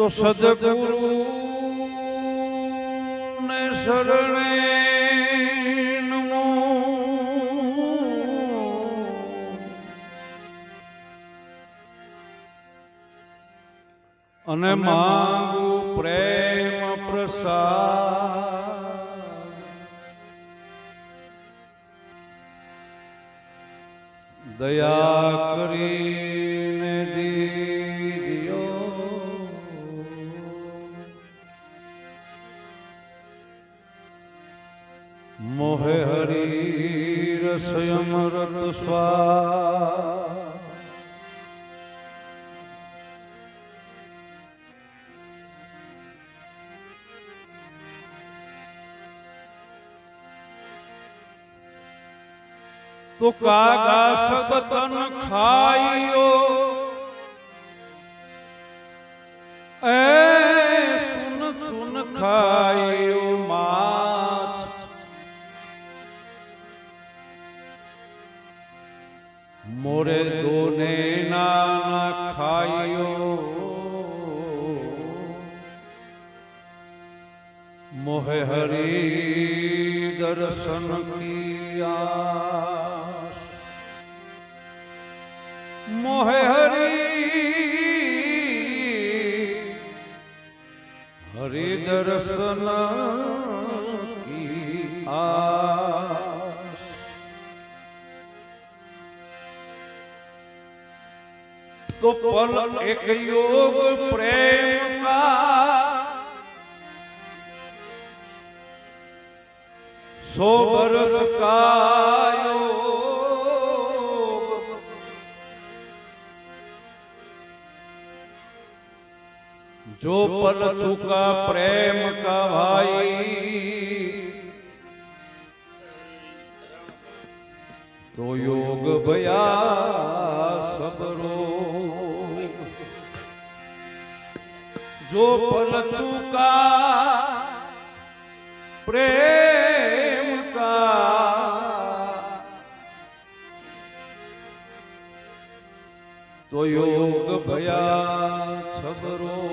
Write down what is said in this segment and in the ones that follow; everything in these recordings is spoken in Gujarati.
તો સદગુરુ ને શરણે નમો. અને માંગુ પ્રેમ પ્રસાદ. દયા તો કાગા સબતન ખાઈયો એ સુન સુન ખાઈયો માછ. મોરે દોને ના ખાઈયો મોહે હરી દર્શન કિયા. મોહે હરી હરિ દર્શન કી તો પલ એક યોગ પ્રેમ કા સો બરસ का जो पल चुका प्रेम का भाई तो योग भया सब रोग जो पल चुका प्रेम का तो योग भया छबरो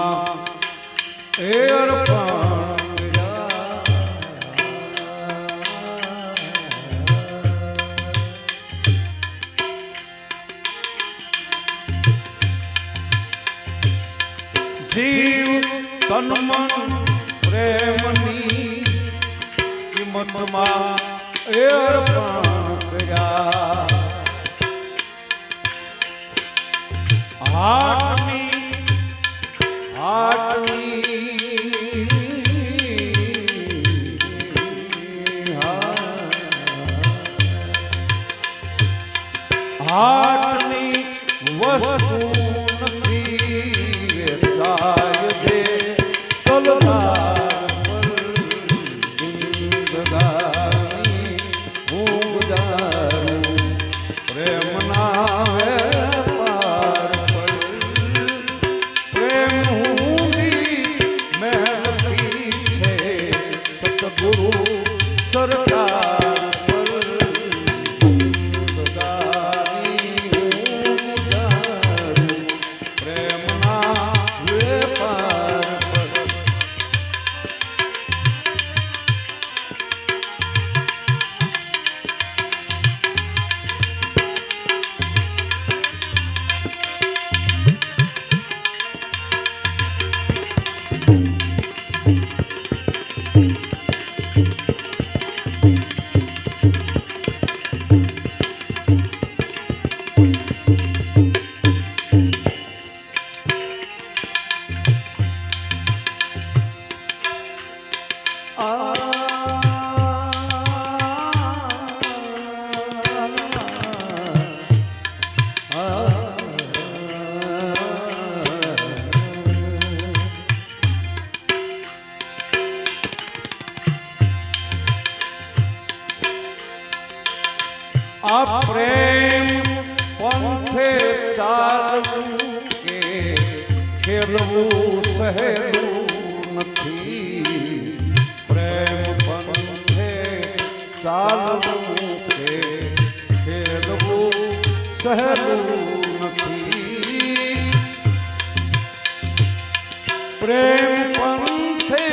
માં એ અર્પણ જીવ તન મન પ્રેમની કિંમતમાં એ અર્પણ સહેલું નથી પ્રેમ પંથે ચાલવું છે ખેલવું સહેલું નથી પ્રેમ પંથે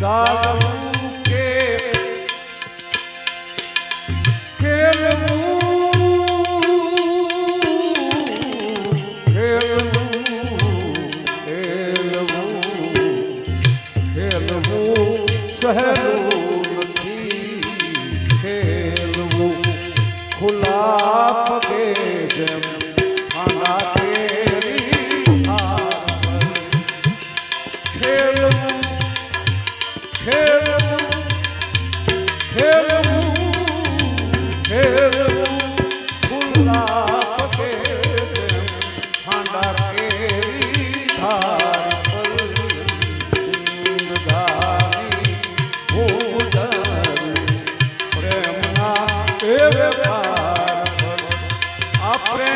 ચાલવું সহেব આપણે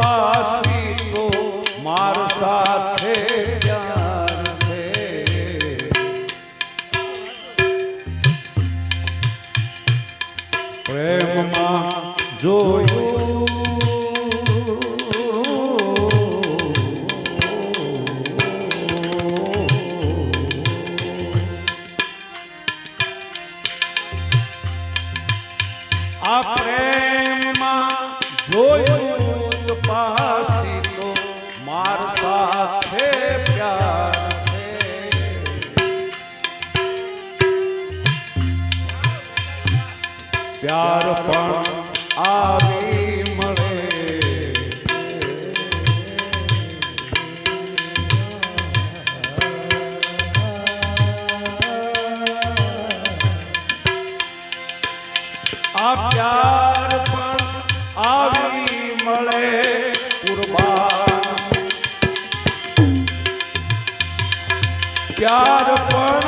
પાછી તો માર સાથે પ્રેમમાં જોયું. આ પ્રેમમાં જોયું. પ્યાર પણ આવી મળે. આ પ્યાર પણ આવી મળે કુરબાન. પ્યાર પણ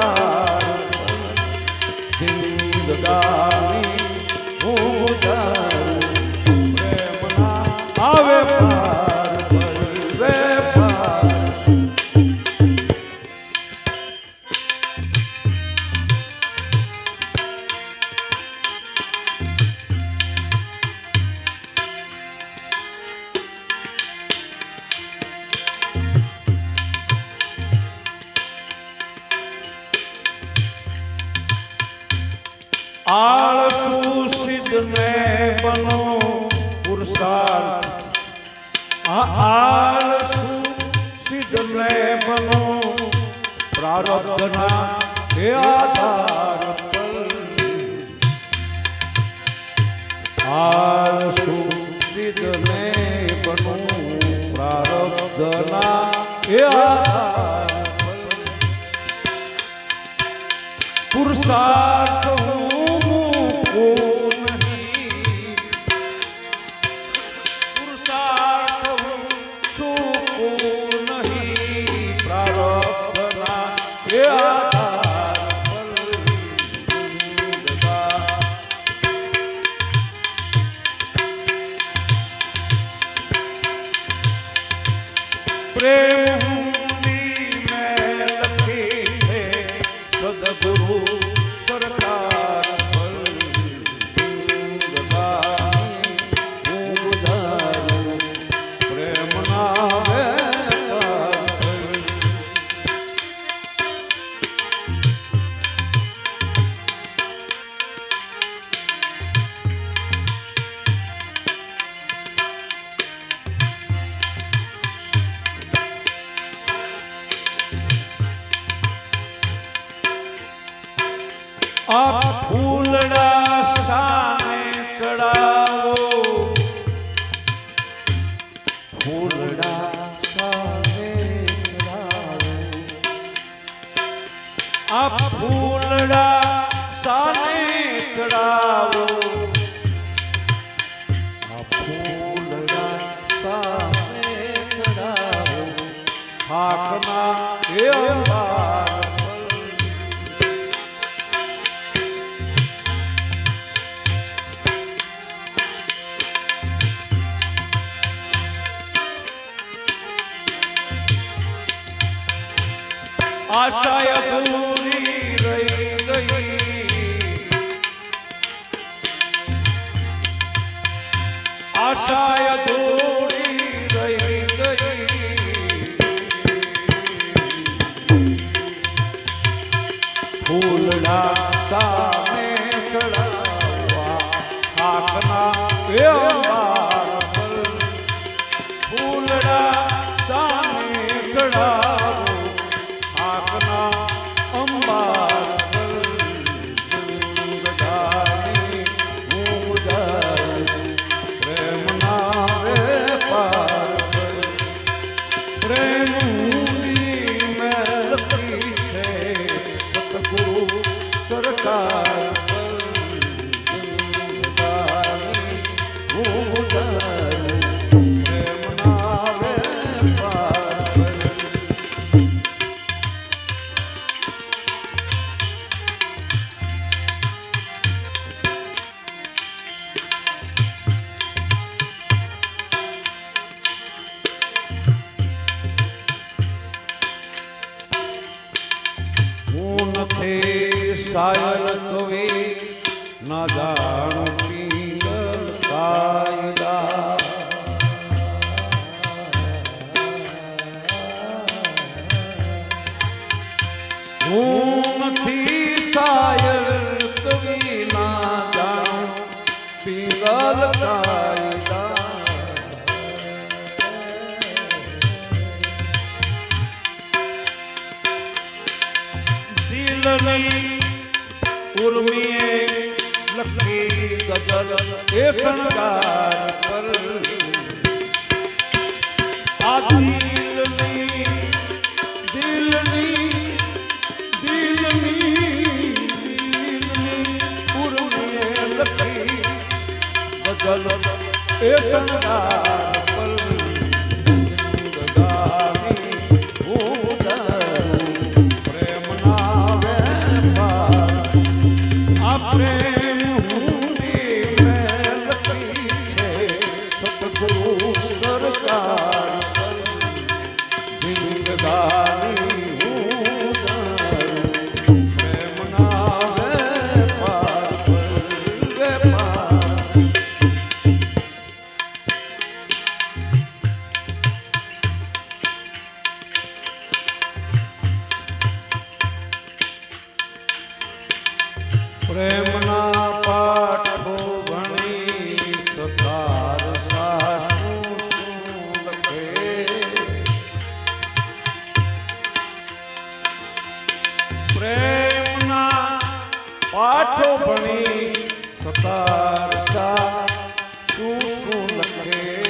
কা હાર સુખસિદ્ધ મેં બનું પ્રારબ્ધના એ પુરુષા প্রেম आप હું નથી સાયર કવિ ના જાણું પિંગલ કાયદા દિલની ઉર્મીએ લખી ગઝલ એ શણગાર ભલો એ સંગાર लगे